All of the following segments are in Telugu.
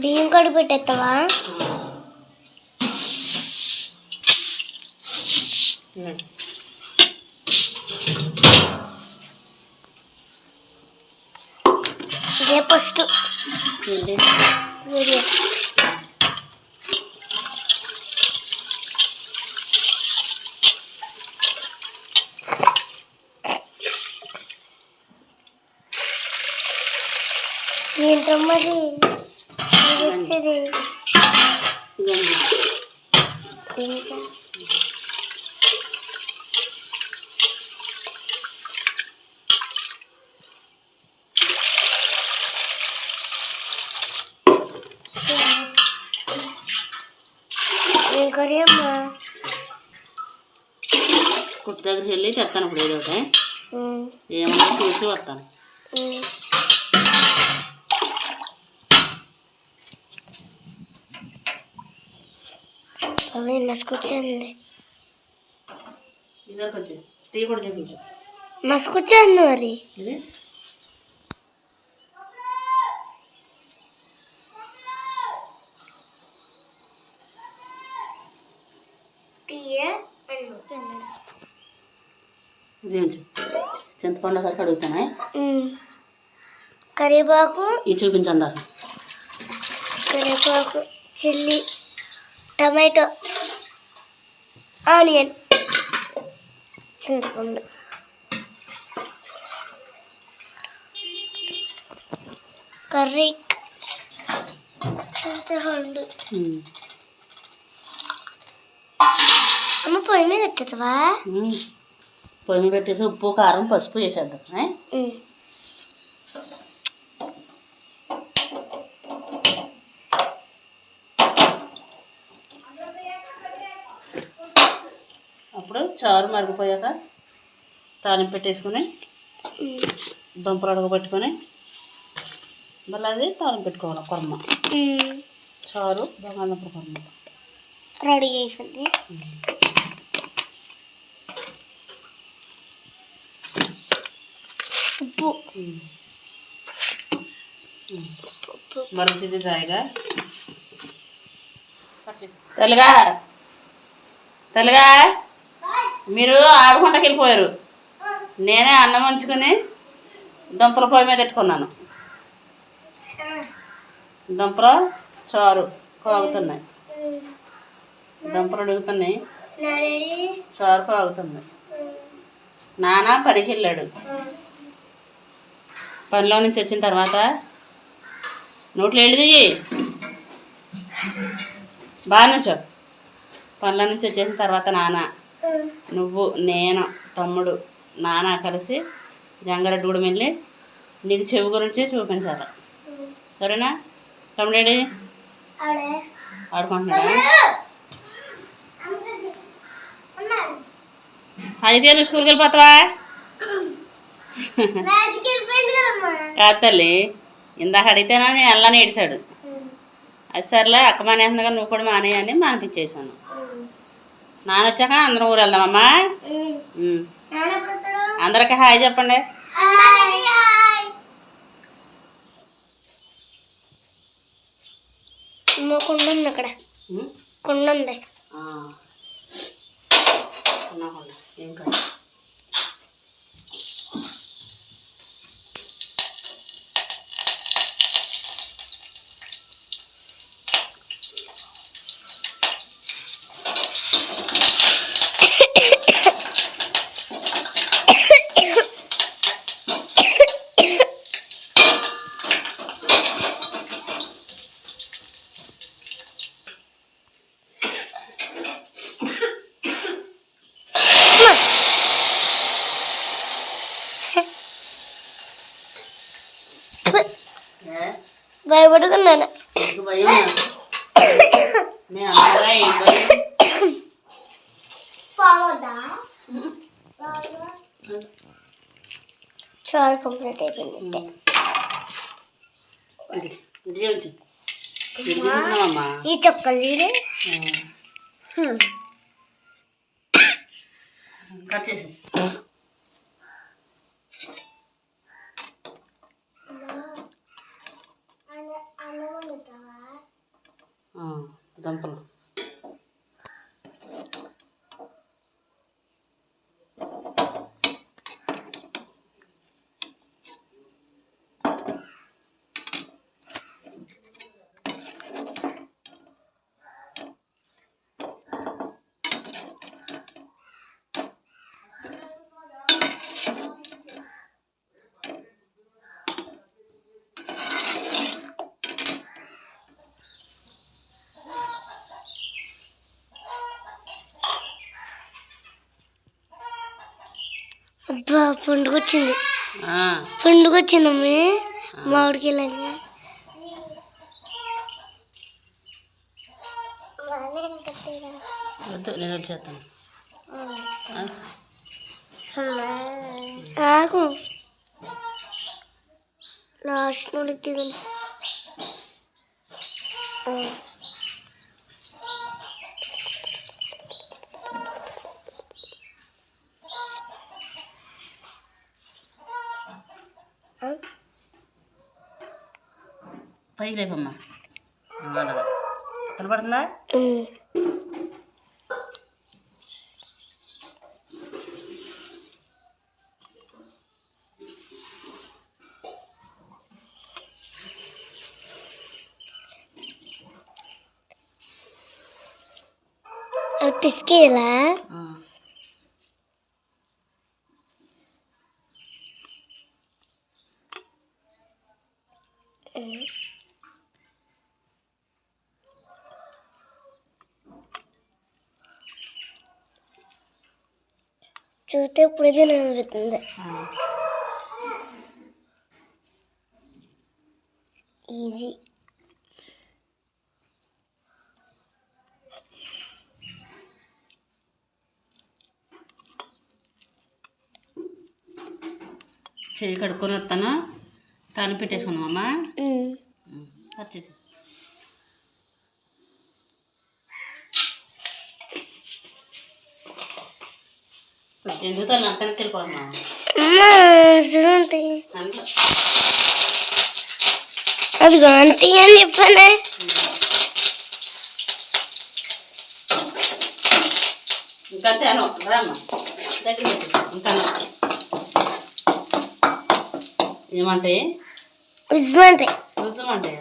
బియ్యం కడుగు పెట్టేస్తావా ఇదే ఫస్ట్ ఏంటమ్మది కర్రీ అమ్మా కుట్టు దగ్గరికి వెళ్ళి చెప్తాను ఇప్పుడు ఏదో ఒకటి. ఏమన్నా చూసి వస్తాను. అవి మసుకొచ్చింది టీ కూడా చూపించు. మసుకొచ్చింది మరి చింతపండు ఒకసారి కడుగుతానే? కరివేపాకు ఇది చూపించందా కరివేపాకు చిల్లీ టమాటో ఆనియన్. చింతపండు కర్రీ. చింతపండు అమ్మ పొయ్యి మీద ఎట్టేస్తావా పొయ్యి మీద పెట్టేసి ఉప్పు కారం పసుపు వేసేద్దాం ఏ? అప్పుడు చారు మరిగిపోయాక తాలింపు పెట్టేసుకుని దుంపలు అడగబెట్టుకొని మళ్ళీ అది తాలింపు పెట్టుకోవాలి కొరమ చారు బంగాళదుంప కొరమ రెడీ అయిపోయింది. ఉప్పు. ఉప్పు. మరుగుతుంది జాయిగా. తెలుగా తెలుగా మీరు ఆగకుండా వెళ్ళిపోయారు నేనే అన్నం ఉంచుకొని దుంపల పొయ్యి మీద పెట్టుకున్నాను. దుంపలు చారు కాగుతున్నాయి. దుంపలు అడుగుతున్నాయి చారు కాగుతున్నాయి. నాన్న పనికి వెళ్ళాడు పనిలో నుంచి వచ్చిన తర్వాత నోట్లో వెళ్ళి బాగా నుంచో. పనిలో నుంచి వచ్చేసిన తర్వాత నాన్న నువ్వు నేను తమ్ముడు నాన్న కలిసి జంగారెడ్డిగూడెం వెళ్ళి నీకు చెవి గురించి చూపించాలి. సరేనా? తమ్ముడేడి ఆడే. ఆడుకుంటున్నాడా? ఐదేళ్ళు స్కూల్కి వెళ్ళిపోతావా? కాదు తల్లి ఇందాక అడిగితేనా నేను వెళ్ళని ఏడిచాడు. అది సర్లే అక్క కానీ నువ్వు కూడా మానేయని మానిపించేసాను నాన్న వచ్చాక అందరం ఊరు వెళ్దామమ్మా అందరికి హాయ్ చెప్పండి. కుండ ఉంది అక్కడ. కుండ ఉంది. ఏం కాదు ఏ? భయపడుకున్నాను. చాలా కంప్లీట్ అయిపోయింది ఈ చొక్కలు తీరే కట్ చేసి Ah, dan perlu. అబ్బా పండుగ వచ్చింది ఆ, పండుగ వచ్చిందమ్మి మామిడికి వెళ్ళండి. వద్దు నేను వెళ్ళి చేస్తాను ఆ, ఆకు లాస్ట్ నుండి పైకి లేపమ్మా ఆ, అలాగా కనపడుతుందా అది పిసికేలా ఆ. చూస్తే ఇప్పుడే ఆ. ఇది చెయ్యి కడుక్కొని వస్తాను తాను పెట్టేసుకుందామమ్మా. వచ్చేసి ఎందుకు అది అంతే. అని చెప్పానే? ఇంకంతే అను. రామ్మా. దగ్గర ఉంటాను ఏమంటే? ఉజ్మంటే రుజుమంటే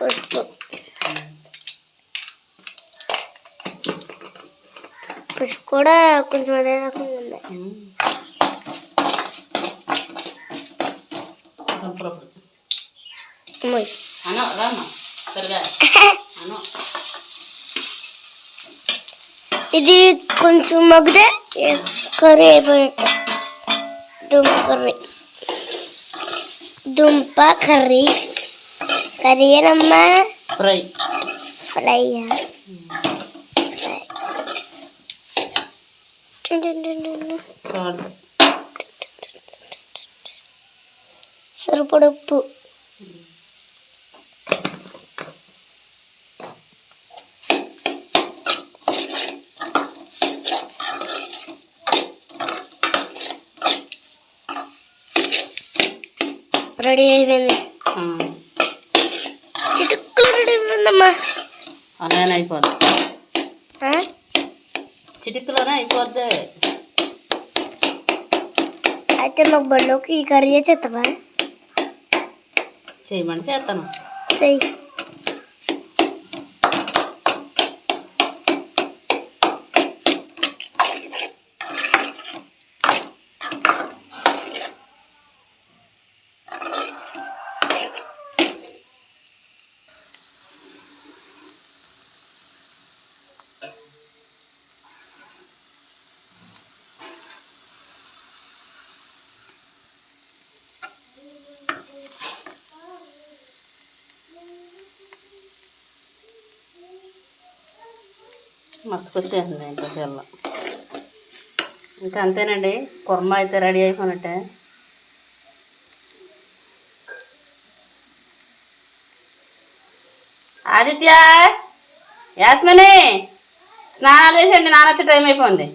పసుపు పసుపు కూడా కొంచెం అదే రకంగా ఉంది. దుంపలు అమ్మాయి అను రామ్మా. సరిగా. అను. ఇది కొంచెం మగ్గితే ఏ కర్రీ అయిపోయినట్టు. దుంప కర్రీ. దుంప కర్రీ. கறியரம்மா ஃப்ரை ஃப்ரையா சிறுபட ரெடி ஆயிடுவேன் అయిపోయిందమ్మా అలానే అయిపోద్ది. ఆ? చిటికలోనే అయిపోద్ది. అయితే మాకు బండిలోకి ఈ కర్రీ చేస్తావా? చేయమని చేస్తాను. చెయ్యి. మసుకొచ్చేసింది ఇంకా తెల్ల ఇంకా అంతేనండి కుర్మ అయితే రెడీ అయిపోయినట్టే. ఆదిత్య యాస్మిని స్నానాలు చేసేయండి నానొచ్చే టైం అయిపోయింది.